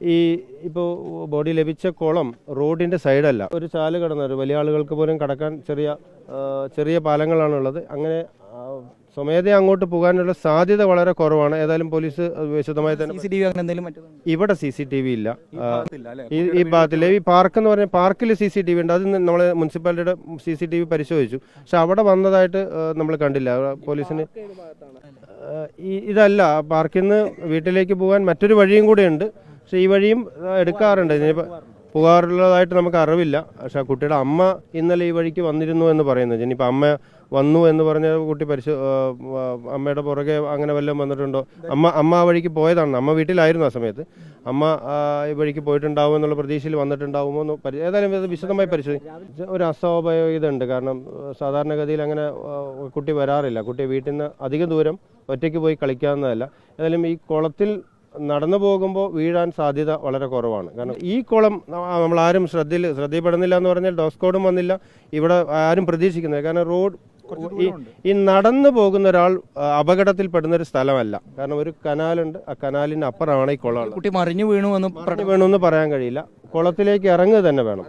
ഈ ഇപ്പോൾ ബോഡി ലഭിച്ച കുളം റോഡിന്റെ സൈഡല്ല. ഒരു ചാൽ ഒരു വലിയ ആളുകൾക്ക് പോലും കടക്കാൻ ചെറിയ ചെറിയ പാലങ്ങളാണുള്ളത്. അങ്ങനെ സ്വമേധയാ അങ്ങോട്ട് പോകാനുള്ള സാധ്യത വളരെ കുറവാണ്. ഏതായാലും പോലീസ് വിശദമായി തന്നെ ഇവിടെ സി സി ടി വി ഇല്ല. ഈ ഭാഗത്തില്ല ഈ പാർക്ക് എന്ന് പറഞ്ഞാൽ പാർക്കിൽ സി സി ടി വി ഉണ്ട്. അത് നമ്മൾ മുനിസിപ്പാലിറ്റിയുടെ സി സി ടി വി പരിശോധിച്ചു. പക്ഷെ അവിടെ വന്നതായിട്ട് നമ്മൾ കണ്ടില്ല. പോലീസിന് ഇതല്ല. പാർക്കിൽ നിന്ന് വീട്ടിലേക്ക് പോകാൻ മറ്റൊരു വഴിയും കൂടെ ഉണ്ട്. പക്ഷെ ഈ വഴിയും എടുക്കാറുണ്ട്. ഇനിയിപ്പോൾ പോകാറുള്ളതായിട്ട് നമുക്ക് അറിവില്ല. പക്ഷേ കുട്ടിയുടെ അമ്മ ഇന്നലെ ഈ വഴിക്ക് വന്നിരുന്നു എന്ന് പറയുന്നത്. ഇനിയിപ്പോൾ അമ്മ വന്നു എന്ന് പറഞ്ഞ കുട്ടി പരിശോ അമ്മയുടെ പുറകെ അങ്ങനെ വല്ലതും വന്നിട്ടുണ്ടോ? അമ്മ അമ്മ ആ വഴിക്ക് പോയതാണ്. അമ്മ വീട്ടിലായിരുന്നു ആ സമയത്ത്. അമ്മ ഈ വഴിക്ക് പോയിട്ടുണ്ടാവും എന്നുള്ള പ്രതീക്ഷയിൽ വന്നിട്ടുണ്ടാവുമോ എന്ന് പരി ഏതായാലും വിശദമായി പരിശോധിച്ച് ഒരു അസ്വാഭാവികത ഉണ്ട് കാരണം സാധാരണഗതിയിൽ അങ്ങനെ കുട്ടി വരാറില്ല. കുട്ടി വീട്ടിൽ നിന്ന് അധികം ദൂരം ഒറ്റയ്ക്ക് പോയി കളിക്കാവുന്നതല്ല. ഏതായാലും ഈ കുളത്തിൽ നടന്നു പോകുമ്പോൾ വീഴാൻ സാധ്യത വളരെ കുറവാണ്. കാരണം ഈ കുളം നമ്മൾ ആരും ശ്രദ്ധയിൽ ശ്രദ്ധയിൽപ്പെടുന്നില്ല എന്ന് പറഞ്ഞാൽ ഡോസ് കോഡും വന്നില്ല. ഇവിടെ ആരും പ്രതീക്ഷിക്കുന്നില്ല. കാരണം റോഡ് ഈ ഈ നടന്നു പോകുന്ന ഒരാൾ അപകടത്തിൽ പെടുന്ന ഒരു സ്ഥലമല്ല. കാരണം ഒരു കനാലുണ്ട്. ആ കനാലിന്റെ അപ്പുറമാണ് ഈ കുളം കുട്ടി മറിഞ്ഞു വീണു എന്ന് പറയാൻ കഴിയില്ല. കുളത്തിലേക്ക് ഇറങ്ങുക തന്നെ വേണം.